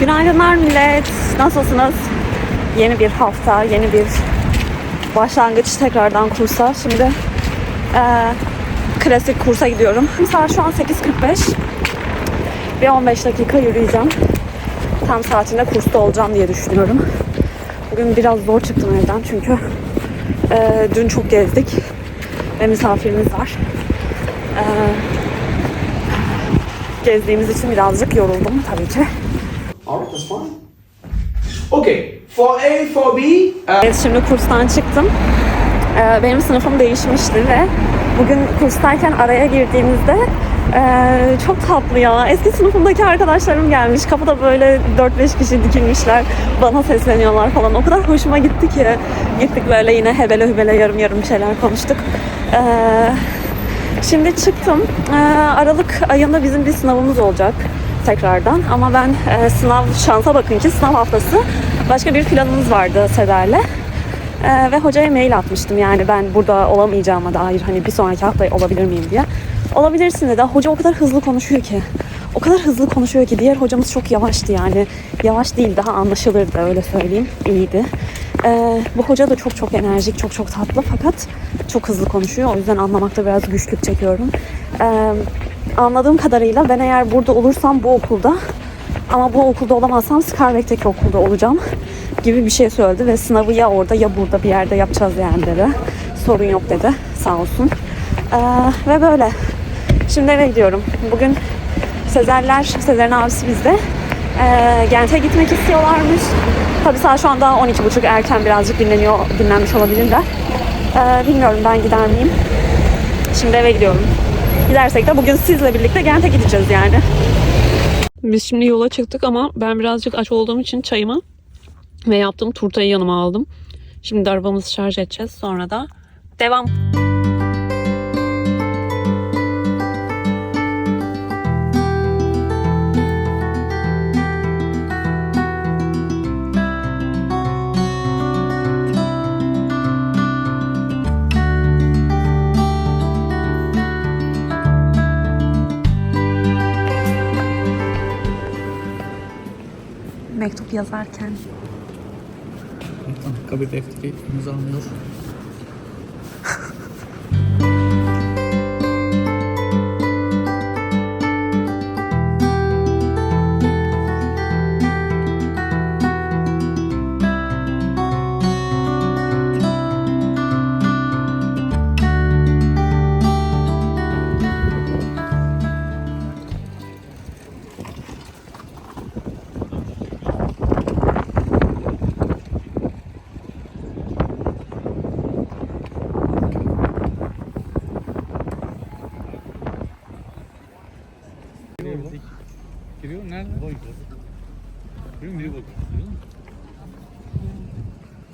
Günaydınlar millet. Nasılsınız? Yeni bir hafta, yeni bir başlangıç tekrardan kursa. Şimdi eee, klasik kursa gidiyorum. Saat şu an 8.45. Bir 15 dakika yürüyeceğim. Tam saatinde kursta olacağım diye düşünüyorum. Bugün biraz zor çıktım evden çünkü eee, dün çok gezdik ve misafirimiz var. Eee, gezdiğimiz için birazcık yoruldum tabii ki. Alright, that's fine. Okay, for A, for B, uh, Evet şimdi kurstan çıktım. Ee, benim sınıfım değişmişti ve bugün kurstayken araya girdiğimizde ee, çok tatlı ya. Eski sınıfımdaki arkadaşlarım gelmiş. Kapıda böyle 4-5 kişi dikilmişler. Bana sesleniyorlar falan. O kadar hoşuma gitti ki. Gittik böyle yine hebele hübele yarım yarım şeyler konuştuk. Ee, şimdi çıktım. Ee, Aralık ayında bizim bir sınavımız olacak tekrardan. Ama ben e, sınav şansa bakın ki sınav haftası başka bir planımız vardı Seder'le. Ee, ve hocaya mail atmıştım yani ben burada olamayacağıma dair hani bir sonraki hafta olabilir miyim diye. Olabilirsin dedi. Hoca o kadar hızlı konuşuyor ki. O kadar hızlı konuşuyor ki diğer hocamız çok yavaştı yani. Yavaş değil daha anlaşılırdı öyle söyleyeyim. İyiydi. Ee, bu hoca da çok çok enerjik, çok çok tatlı fakat çok hızlı konuşuyor. O yüzden anlamakta biraz güçlük çekiyorum. Ee, anladığım kadarıyla ben eğer burada olursam bu okulda ama bu okulda olamazsam Scarlett'teki okulda olacağım gibi bir şey söyledi ve sınavı ya orada ya burada bir yerde yapacağız yani dedi. Sorun yok dedi sağ olsun. Ee, ve böyle. Şimdi eve gidiyorum. Bugün Sezerler, Sezer'in abisi bizde. Ee, Gent'e gitmek istiyorlarmış. Tabii saat şu anda 12.30 erken birazcık dinleniyor, dinlenmiş olabilirler. Ee, bilmiyorum ben gider miyim? Şimdi eve gidiyorum. Gidersek de bugün sizle birlikte Gent'e gideceğiz yani. Biz şimdi yola çıktık ama ben birazcık aç olduğum için çayımı ve yaptığım turtayı yanıma aldım. Şimdi arabamızı şarj edeceğiz. Sonra da devam. Mektup yazarken Kabir defteri imzalanıyor. Giriyor nerede? Giriyor biri bakıyor.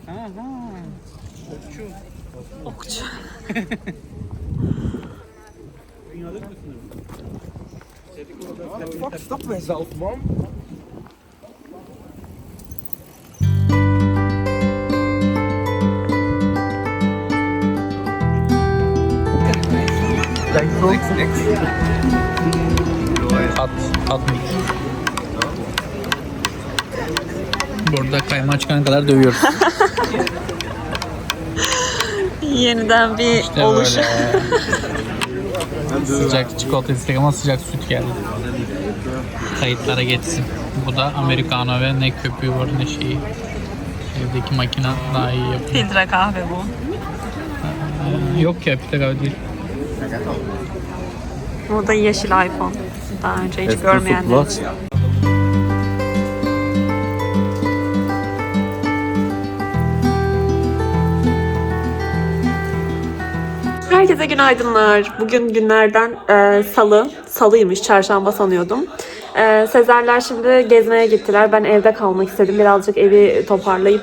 Aha. Okçu. okçu. fuck stop mezelf, man. At, atmış. Burada kayma çıkana kadar dövüyoruz. Yeniden bir İşte oluş. sıcak çikolata istek ama sıcak süt geldi. Kayıtlara geçsin. Bu da Americano ve ne köpüğü var ne şeyi. Evdeki makine daha iyi yapıyor. Filtre kahve bu. Yok ya pita kahve değil. Bu da yeşil iPhone. Daha önce hiç görmeyenler için. Herkese günaydınlar. Bugün günlerden e, salı. Salıymış, çarşamba sanıyordum. E, Sezerler şimdi gezmeye gittiler. Ben evde kalmak istedim. Birazcık evi toparlayıp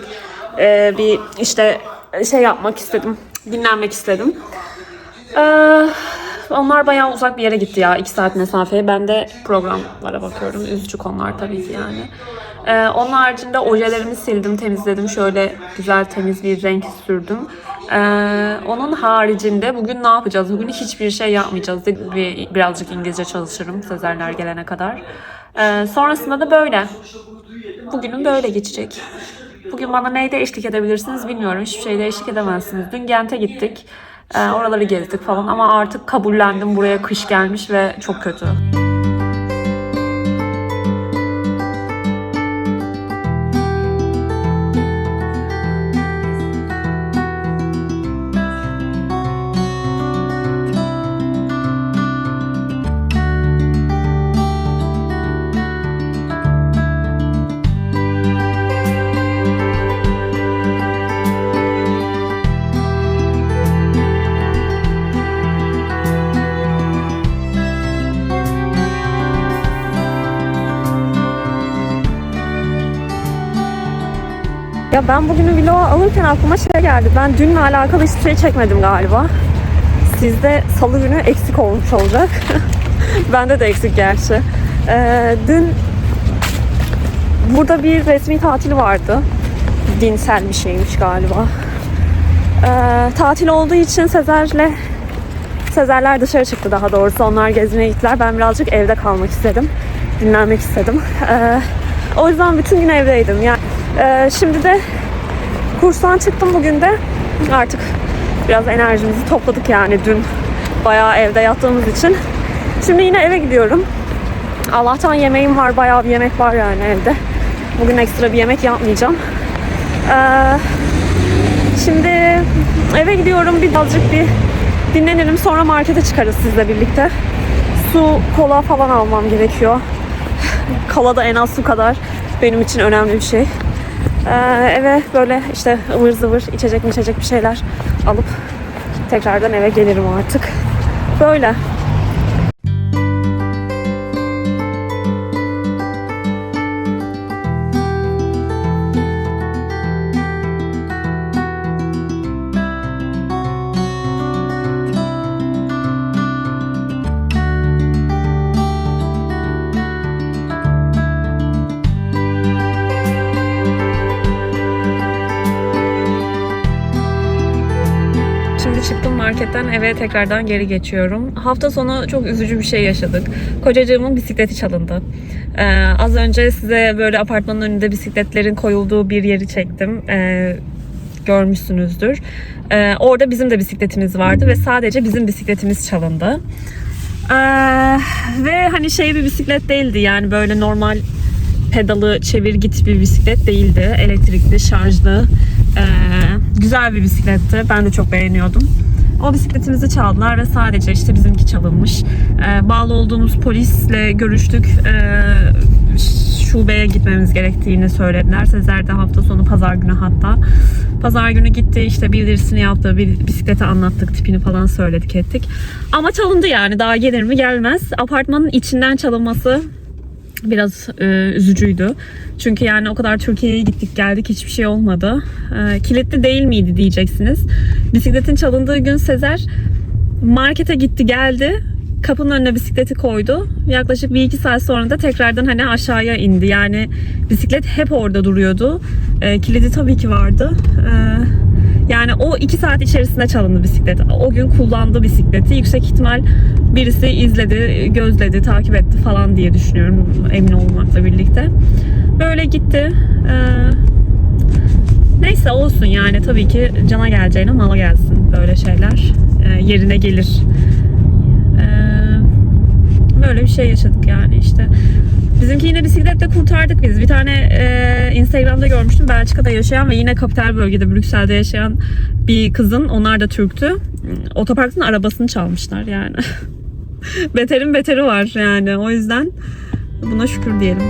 e, bir işte şey yapmak istedim. Dinlenmek istedim. Ee, onlar bayağı uzak bir yere gitti ya. 2 saat mesafeye. Ben de programlara bakıyorum. Üzücü konular tabii ki yani. Ee, onun haricinde ojelerimi sildim, temizledim. Şöyle güzel temiz bir renk sürdüm. Ee, onun haricinde bugün ne yapacağız? Bugün hiçbir şey yapmayacağız. Bir, birazcık İngilizce çalışırım Sezerler gelene kadar. Ee, sonrasında da böyle. Bugünüm böyle geçecek. Bugün bana neyde eşlik edebilirsiniz bilmiyorum. Hiçbir şeyde eşlik edemezsiniz. Dün Gent'e gittik. Ee, oraları gezdik falan ama artık kabullendim. Buraya kış gelmiş ve çok kötü. Ya ben bugünü vloga alırken aklıma şey geldi. Ben dünle alakalı hiçbir şey çekmedim galiba. Sizde salı günü eksik olmuş olacak. Bende de eksik gerçi. Ee, dün burada bir resmi tatil vardı. Dinsel bir şeymiş galiba. Ee, tatil olduğu için Sezer'le Sezerler dışarı çıktı daha doğrusu. Onlar gezmeye gittiler. Ben birazcık evde kalmak istedim. Dinlenmek istedim. Ee, o yüzden bütün gün evdeydim. Yani ee, şimdi de kurstan çıktım bugün de. Artık biraz enerjimizi topladık yani dün bayağı evde yattığımız için. Şimdi yine eve gidiyorum. Allah'tan yemeğim var. Bayağı bir yemek var yani evde. Bugün ekstra bir yemek yapmayacağım. Ee, şimdi eve gidiyorum. Birazcık bir dinlenirim. Sonra markete çıkarız sizle birlikte. Su, kola falan almam gerekiyor. Kola da en az su kadar benim için önemli bir şey. Ee, eve böyle işte ıvır zıvır içecek mi içecek bir şeyler alıp tekrardan eve gelirim artık. Böyle. Marketten eve tekrardan geri geçiyorum. Hafta sonu çok üzücü bir şey yaşadık. Kocacığımın bisikleti çalındı. Ee, az önce size böyle apartmanın önünde bisikletlerin koyulduğu bir yeri çektim. Ee, görmüşsünüzdür. Ee, orada bizim de bisikletimiz vardı ve sadece bizim bisikletimiz çalındı. Ee, ve hani şey bir bisiklet değildi yani böyle normal pedalı çevir git bir bisiklet değildi. Elektrikli, şarjlı, ee, güzel bir bisikletti. Ben de çok beğeniyordum. O bisikletimizi çaldılar ve sadece işte bizimki çalınmış. Ee, bağlı olduğumuz polisle görüştük. Ee, şubeye gitmemiz gerektiğini söylediler. Sezer de hafta sonu pazar günü hatta. Pazar günü gitti işte bildirisini yaptı. Bir bisikleti anlattık. Tipini falan söyledik ettik. Ama çalındı yani. Daha gelir mi gelmez. Apartmanın içinden çalınması biraz e, üzücüydü. Çünkü yani o kadar Türkiye'ye gittik geldik hiçbir şey olmadı. E, kilitli değil miydi diyeceksiniz. Bisikletin çalındığı gün Sezer markete gitti geldi. Kapının önüne bisikleti koydu. Yaklaşık bir iki saat sonra da tekrardan hani aşağıya indi. Yani bisiklet hep orada duruyordu. E, kilidi tabii ki vardı. E, yani o iki saat içerisinde çalındı bisiklet. O gün kullandı bisikleti. Yüksek ihtimal birisi izledi, gözledi, takip etti falan diye düşünüyorum emin olmakla birlikte. Böyle gitti. Ee, neyse olsun yani tabii ki cana geleceğine mala gelsin böyle şeyler. Ee, yerine gelir. Ee, böyle bir şey yaşadık yani işte. Bizimki yine bisikletle kurtardık biz. Bir tane e, Instagram'da görmüştüm. Belçika'da yaşayan ve yine kapital bölgede Brüksel'de yaşayan bir kızın. Onlar da Türktü. Otoparkın arabasını çalmışlar yani. Beterin beteri var yani. O yüzden buna şükür diyelim.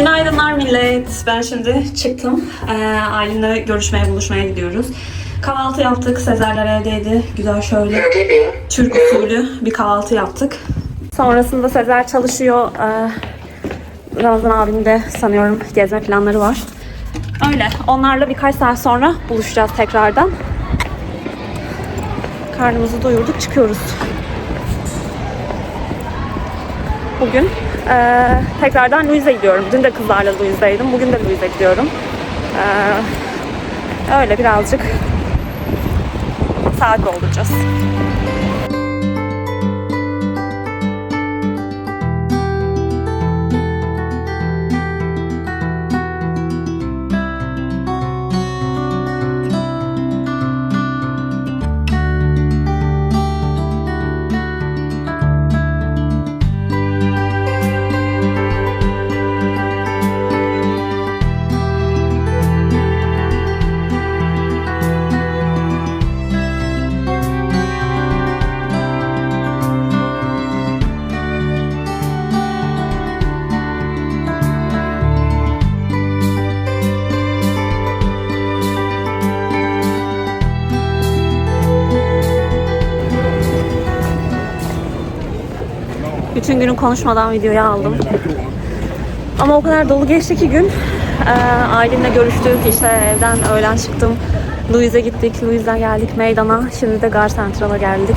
Günaydınlar millet. Ben şimdi çıktım. Ee, Aylin'le görüşmeye, buluşmaya gidiyoruz. Kahvaltı yaptık. Sezerler evdeydi. Güzel şöyle Türk usulü bir kahvaltı yaptık. Sonrasında Sezer çalışıyor. Ee, Ramazan abinin de sanıyorum gezme planları var. Öyle. Onlarla birkaç saat sonra buluşacağız tekrardan. Karnımızı doyurduk. Çıkıyoruz. Bugün eee, tekrardan Louis'e gidiyorum. Dün de kızlarla Louis'deydim. Bugün de Louis'e gidiyorum. Eee, öyle birazcık saat dolduracağız. Bütün günü konuşmadan videoyu aldım. Ama o kadar dolu geçti ki gün. Ee, ailemle görüştük. işte evden öğlen çıktım. Louis'e gittik. Louis'den geldik meydana. Şimdi de Gar Central'a geldik.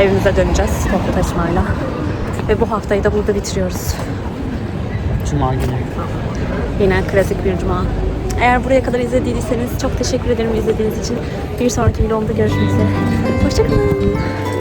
Evimize döneceğiz toplu taşımayla. Ve bu haftayı da burada bitiriyoruz. Cuma günü. Yine klasik bir cuma. Eğer buraya kadar izlediyseniz çok teşekkür ederim izlediğiniz için. Bir sonraki vlogumda görüşmek üzere. Hoşçakalın.